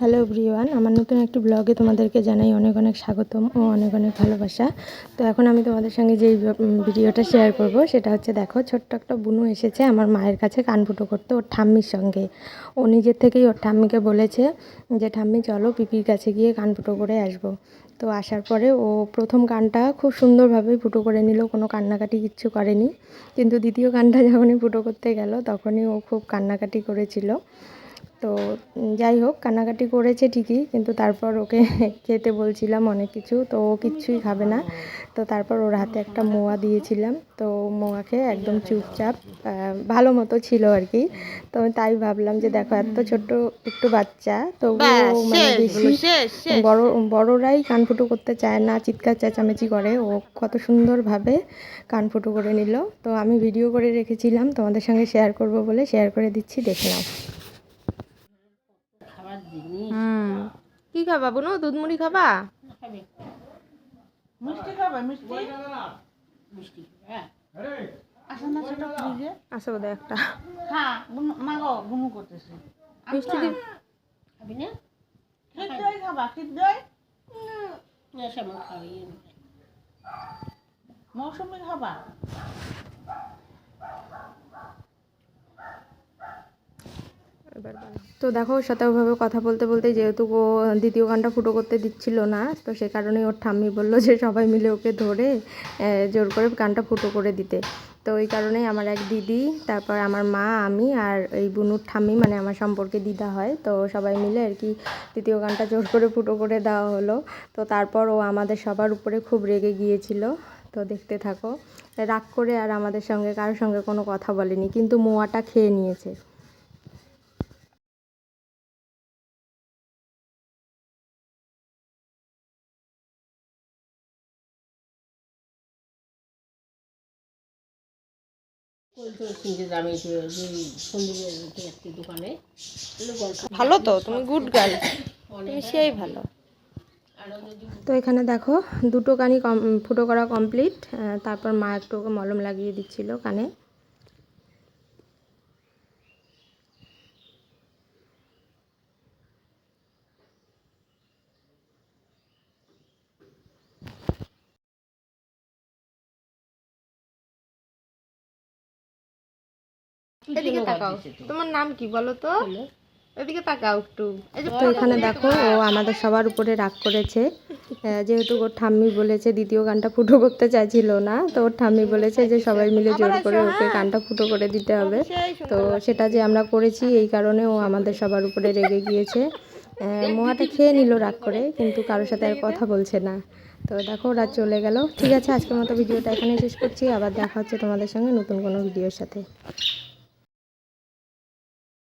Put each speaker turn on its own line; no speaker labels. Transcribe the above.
Hello everyone, আমার নতুন একটি ব্লগে তোমাদেরকে জানাই অনেক অনেক স্বাগতম ও অনেক অনেক ভালোবাসা। তো এখন আমি তোমাদের সঙ্গে যেই ভিডিওটা শেয়ার করব সেটা হচ্ছে দেখো, ছোট্ট একটা বুনু এসেছে আমার মায়ের কাছে কান ফুটো করতে ওর ঠাম্মির সঙ্গে। ও নিজের থেকেই ওর ঠাম্মিকে বলেছে যে, ঠাম্মি, চলো পিপির কাছে গিয়ে কান ফুটো করে আসব। তো আসার পরে ও প্রথম গানটা খুব সুন্দরভাবে ফুটো করে নিল, কোনো কান্নাকাটি কিচ্ছু করেনি। কিন্তু দ্বিতীয় গানটা যখনই ফুটো করতে গেল, তখনই ও খুব কান্নাকাটি করেছিল। তো যাই হোক কান্নাকাটি করেছে ঠিকই কিন্তু তারপর ওকে খেতে বলছিলাম অনেক কিছু তো ও কিচ্ছুই খাবে না। তো তারপর ওর হাতে একটা মোয়া দিয়েছিলাম তো মোয়াকে একদম চুপচাপ ভালো মতো ছিল আর কি। তো তাই ভাবলাম যে দেখো এত ছোট্ট একটু বাচ্চা তো মানে বেশি বড় বড়রাই কান ফুটো করতে চায় না চিৎকার চেঁচামেচি করে ও কত সুন্দরভাবে কান ফুটো করে নিল। তো আমি ভিডিও করে রেখেছিলাম তোমাদের সঙ্গে শেয়ার করব বলে শেয়ার করে দিচ্ছি দেখে নাও। কি খাবা বুনু? দুধ মুড়ি খাবা?
মিষ্টি খাবে মিষ্টি? মিষ্টি হ্যাঁ।
আছে বোধহয় একটা।
হ্যাঁ গুনু মা গো করতেছে।
মিষ্টি দি
খাবি না?
খাবা খির দই
না সেমন খাবি
মৌসুমি খাবা?
তো দেখো, ওর সাথে ওভাবে কথা বলতে বলতে যেহেতু ও দ্বিতীয় গানটা ফুটো করতে দিচ্ছিল না, তো সে কারণেই ওর ঠাম্মি বলল যে সবাই মিলে ওকে ধরে জোর করে গানটা ফুটো করে দিতে। তো ওই কারণেই আমার এক দিদি, তারপর আমার মা, আমি আর এই বুনুর ঠাম্মি মানে আমার সম্পর্কে দিদা হয়, তো সবাই মিলে আর কি দ্বিতীয় গানটা জোর করে ফুটো করে দেওয়া হলো। তো তারপর ও আমাদের সবার উপরে খুব রেগে গিয়েছিল। তো দেখতে থাকো, রাগ করে আর আমাদের সঙ্গে, কারোর সঙ্গে কোনো কথা বলেনি, কিন্তু মোয়াটা খেয়ে নিয়েছে। ভালো তো তুমি গুড গার্ল তুমি সেই ভালো। তো এখানে দেখো দুটো কানই কম ফুটো করা কমপ্লিট তারপর মা একটু ওকে মলম লাগিয়ে দিচ্ছিল কানে। এদিকে তাকাও। তোমার নাম কি বলো তো? এদিকে তাকাও একটু। তো এখানে দেখো ও আমাদের সবার উপরে রাগ করেছে। যেহেতু ওর ঠাম্মি বলেছে দ্বিতীয় গানটা ফুটো করতে চাইছিল না তো ওর ঠাম্মি বলেছে যে সবাই মিলে জোর করে ওকে গানটা ফুটো করে দিতে হবে। তো সেটা যে আমরা করেছি এই কারণে ও আমাদের সবার উপরে রেগে গিয়েছে। মোয়াটা খেয়ে নিল রাগ করে কিন্তু কারোর সাথে আর কথা বলছে না। তো দেখো ওরা চলে গেল। ঠিক আছে আজকের মতো ভিডিওটা এখানে শেষ করছি। আবার দেখা হচ্ছে তোমাদের সঙ্গে নতুন কোনো ভিডিওর সাথে।